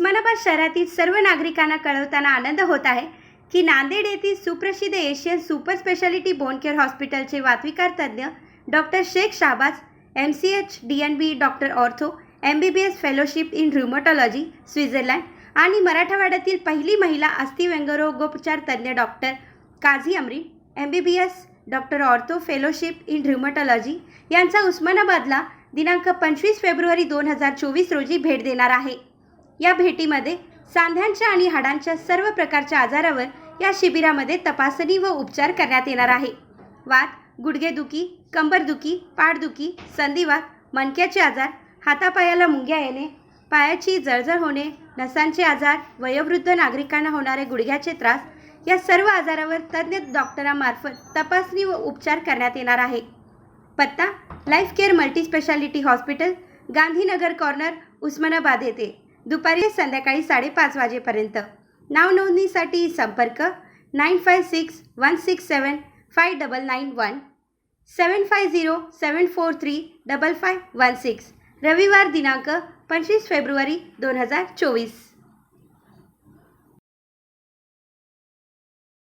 उस्मानाबाद शहरातील सर्व नागरिकांना कळवताना आनंद होत आहे की नांदेड येथील सुप्रसिद्ध Asian super speciality bone care हॉस्पिटलचे वातविकार तज्ज्ञ doctor Shaikh Shahbaz M C H D N B doctor ortho M B B S fellowship in rheumatology Switzerland आणि मराठवाड्यातील पहिली महिला अस्थिव्यंगरोगोपचार तज्ज्ञ doctor Kazi Amari M B B S doctor ortho fellowship in rheumatology यांचा उस्मानाबादला दिनांक पंचवीस फेब्रुवारी दोन हजार चोवीस रोजी भेट देणार आहे. या भेटीमध्ये सांध्यांच्या आणि हाडांच्या सर्व प्रकारच्या आजारावर या शिबिरामध्ये तपासणी व उपचार करण्यात येणार आहे. वात गुडघेदुखी कंबरदुखी पाठदुखी संधिवात मणक्याचे आजार हातापायाला मुंग्या येणे पायाची जळजळ होणे नसांचे आजार वयोवृद्ध नागरिकांना होणारे गुडघ्याचे त्रास या सर्व आजारावर तज्ज्ञ डॉक्टरांमार्फत तपासणी व उपचार करण्यात येणार आहे. पत्ता life care multispeciality hospital Gandhinagar corner Osmanabad येथे. दुपारी संध्याकाळी साडेपाच वाजेपर्यंत. नावनोंदणीसाठी संपर्क nine five six one six seven five double nine one seven five zero seven four three double five one six. रविवार दिनांक पंचवीस फेब्रुवारी दोन हजार चोवीस.